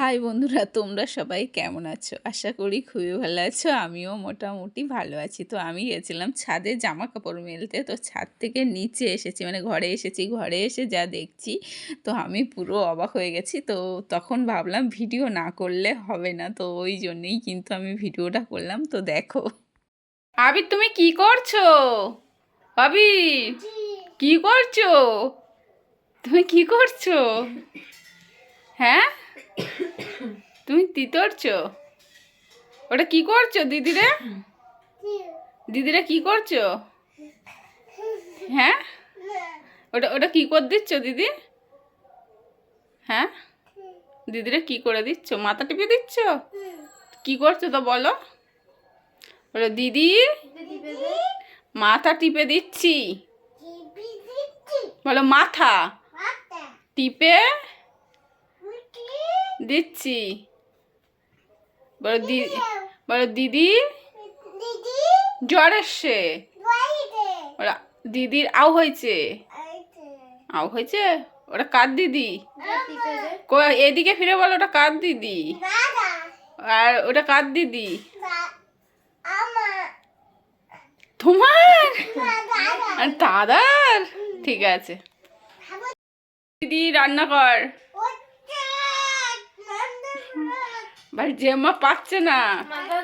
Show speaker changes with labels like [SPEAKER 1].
[SPEAKER 1] High বন্ধুরা, তোমরা সবাই কেমন আছো? আশা করি খুবই ভালো আছো, আমিও মোটামুটি ভালো আছি। তো আমি গেছিলাম ছাদে জামা কাপড় মেলতে, তো ছাদ থেকে নিচে এসেছি মানে ঘরে এসেছি, ঘরে এসে যা দেখছি, তো আমি পুরো অবাক হয়ে গেছি। তো তখন ভাবলাম ভিডিও না করলে হবে না, তো ওই জন্যেই কিন্তু আমি ভিডিওটা করলাম। তো দেখো। আবির, তুমি কি করছ? আবির, কি করছ? তুমি কি করছ? হ্যাঁ? তুমি তিতরছো ওটা কি করছ দিদিরে? দিদিরা কি করছ? হ্যাঁ? ওটা ওটা কি করে দিচ্ছ দিদি? হ্যাঁ? দিদিরা কি করে দিচ্ছ? মাথা টিপে দিচ্ছ? কি করছ তো বলো? বলো দিদি? মাথা টিপে দিচ্ছি। বলো মাথা। টিপে দিচ্ছি। বলো দিদি বলো দিদি? জ্বর এসছে ওরা দিদির আও হয়েছে। আও হয়েছে? ওটা কার দিদি? এদিকে ফিরে বলো ওটা কার দিদি? আর ওটা কার দিদি? তোমার? আর দাদার? ঠিক আছে। দিদি রান্না কর। ভাই জেম্মা পাচ্ছে না।
[SPEAKER 2] মাথা